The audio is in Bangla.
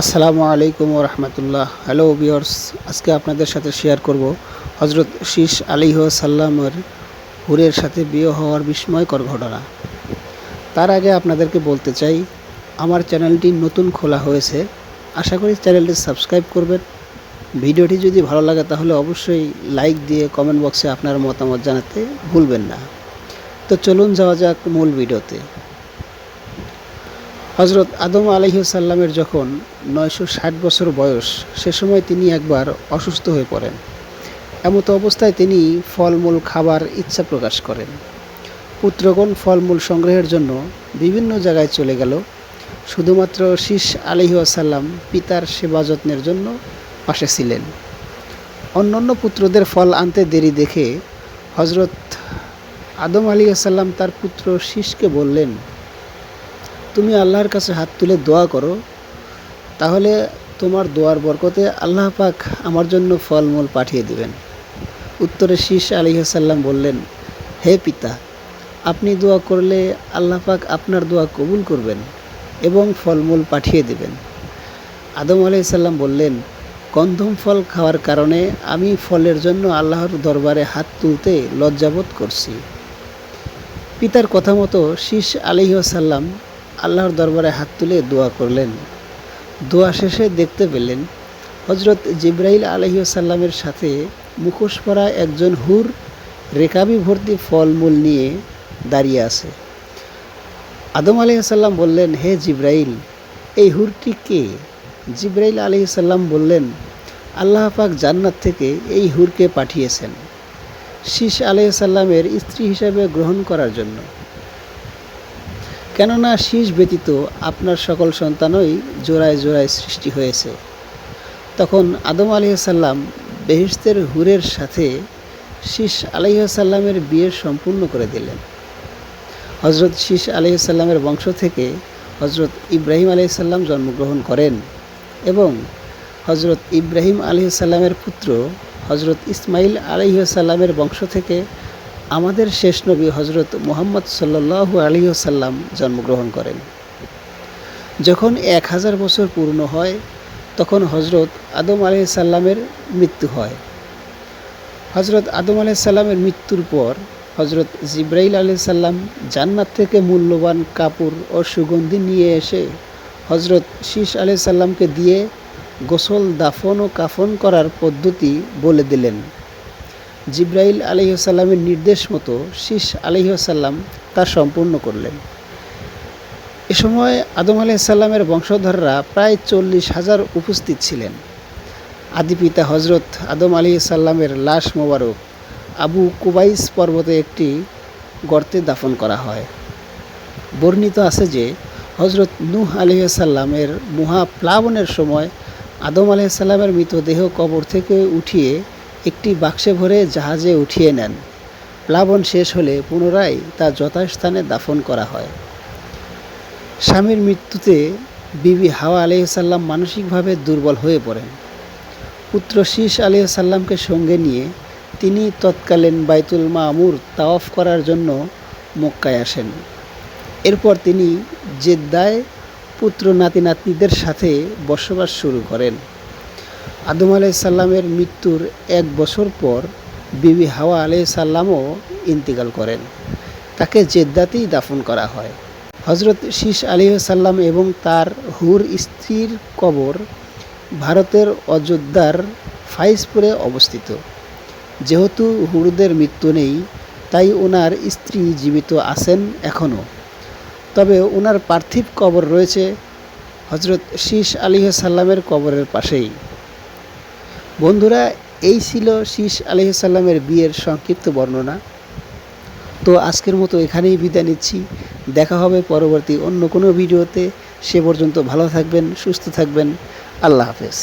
আসসালামু আলাইকুম রহমতুল্লাহ। হ্যালো বিয়র্স আজকে আপনাদের সাথে শেয়ার করব হজরত শীষ আলিহ সাল্লামের হুরের সাথে বিয়ে হওয়ার বিস্ময়কর ঘটনা। তার আগে আপনাদেরকে বলতে চাই, আমার চ্যানেলটি নতুন খোলা হয়েছে, আশা করি চ্যানেলটি সাবস্ক্রাইব করবেন। ভিডিওটি যদি ভালো লাগে তাহলে অবশ্যই লাইক দিয়ে কমেন্ট বক্সে আপনার মতামত জানাতে ভুলবেন না। তো চলুন যাওয়া যাক মূল ভিডিওতে। হজরত আদম আলহিসাল্লামের যখন নয়শো ষাট বছর বয়স, সে সময় তিনি একবার অসুস্থ হয়ে পড়েন। এমতো অবস্থায় তিনি ফলমূল খাবার ইচ্ছা প্রকাশ করেন। পুত্রগণ ফলমূল সংগ্রহের জন্য বিভিন্ন জায়গায় চলে গেল। শুধুমাত্র শীষ আলহিসাল্লাম পিতার সেবা যত্নের জন্য পাশে ছিলেন। অন্যান্য পুত্রদের ফল আনতে দেরি দেখে হজরত আদম আলিয়াসাল্লাম তার পুত্র শীষকে বললেন তুমি আল্লাহর কাছে হাত তুলে দোয়া করো, তাহলে তোমার দোয়ার বরকতে আল্লাহ পাক আমার জন্য ফলমূল পাঠিয়ে দিবেন। উত্তরে শীষ আলিহাসাল্লাম বললেন, হে পিতা, আপনি দোয়া করলে আল্লাহ পাক আপনার দোয়া কবুল করবেন এবং ফলমূল পাঠিয়ে দেবেন। আদম আলাইসাল্লাম বললেন, গন্ধম ফল খাওয়ার কারণে আমি ফলের জন্য আল্লাহর দরবারে হাত তুলতে লজ্জাবোধ করছি। পিতার কথা মতো শীষ আলিহাসাল্লাম আল্লাহর দরবারে হাত তুলে দোয়া করলেন। দোয়া শেষে দেখতে পেলেন হজরত জিব্রাইল আলহিসাল্লামের সাথে মুখোশ পরা একজন হুর রেকাবি ভর্তি ফলমূল নিয়ে দাঁড়িয়ে আছে। আদম আলহিসাল্লাম বললেন, হে জিব্রাইল, এই হুরটি কে? জিব্রাইল আলহিসাল্লাম বললেন, আল্লাহ পাক জান্নাত থেকে এই হুরকে পাঠিয়েছেন। শীষ আলহিসাল্লামের স্ত্রী হিসাবে গ্রহণ করার জন্য। কেননা শীষ ব্যতীত আপনার সকল সন্তানই জোড়ায় জোড়ায় সৃষ্টি হয়েছে। তখন আদম আলিহাসাল্লাম বেহিস্তের হুরের সাথে শীষ আলিহাসাল্লামের বিয়ে সম্পূর্ণ করে দিলেন। হজরত শীষ আলিহাসাল্লামের বংশ থেকে হজরত ইব্রাহিম আলিহাসাল্লাম জন্মগ্রহণ করেন এবং হজরত ইব্রাহিম আলিহাসাল্লামের পুত্র হজরত ইসমাইল আলিহাসাল্লামের বংশ থেকে আমাদের শেষ নবী হজরত মোহাম্মদ সাল্লাহ আলিয়াল্লাম জন্মগ্রহণ করেন। যখন এক হাজার বছর পূর্ণ হয়, তখন হজরত আদম আলাইসাল্লামের মৃত্যু হয়। হজরত আদম আলাইসাল্লামের মৃত্যুর পর হজরত জিব্রাইল আলাইসাল্লাম জান্নাত থেকে মূল্যবান কাপড় ও সুগন্ধি নিয়ে এসে হজরত শীষ আলাইসাল্লামকে দিয়ে গোসল, দাফন ও কাফন করার পদ্ধতি বলে দিলেন। জিব্রাইল আলহিসাল্লামের নির্দেশ মতো শীষ আলহিসাল্লাম তা সম্পূর্ণ করলেন। এ সময় আদম আলাইসাল্লামের বংশধররা প্রায় চল্লিশ হাজার উপস্থিত ছিলেন। আদিপিতা হজরত আদম আলী সাল্লামের লাশ মোবারক আবু কুবাইস পর্বতে একটি গর্তে দাফন করা হয়। বর্ণিত আছে যে হজরত নূহ আলহিসাল্লামের মহাপ্লাবনের সময় আদম আলাইসাল্লামের মৃতদেহ কবর থেকে উঠিয়ে একটি বাক্সে ভরে জাহাজে উঠিয়ে নেন। প্লাবন শেষ হলে পুনরায় তা যথাস্থানে দাফন করা হয়। স্বামীর মৃত্যুতে বিবি হাওয়া আলহিসাল্লাম মানসিকভাবে দুর্বল হয়ে পড়েন। পুত্র শীষ আলহিসাল্লামকে সঙ্গে নিয়ে তিনি তৎকালীন বাইতুল মামুর তাওয়াফ করার জন্য মক্কায় আসেন। এরপর তিনি জেদ্দায় পুত্র নাতি নাতনিদের সাথে বসবাস শুরু করেন। আদম আলাইসাল্লামের মৃত্যুর এক বছর পর বিবি হাওয়া আলাইসাল্লামও ইন্তিকাল করেন। তাকে জেদ্দাতেই দাফন করা হয়। হজরত শীষ আলিহাসাল্লাম এবং তার হুর স্ত্রীর কবর ভারতের অযোধ্যার ফাইজপুরে অবস্থিত। যেহেতু হুরদের মৃত্যু নেই, তাই ওনার স্ত্রী জীবিত আছেন এখনও। তবে ওনার পার্থিব কবর রয়েছে হজরত শীষ আলিহাসাল্লামের কবরের পাশেই। বন্ধুরা, এই ছিল শীষ আলহিসাল্লামের বিয়ের সংক্ষিপ্ত বর্ণনা। তো আজকের মতো এখানেই বিদায় নিচ্ছি। দেখা হবে পরবর্তী অন্য কোনো ভিডিওতে। সে পর্যন্ত ভালো থাকবেন, সুস্থ থাকবেন। আল্লাহ হাফেজ।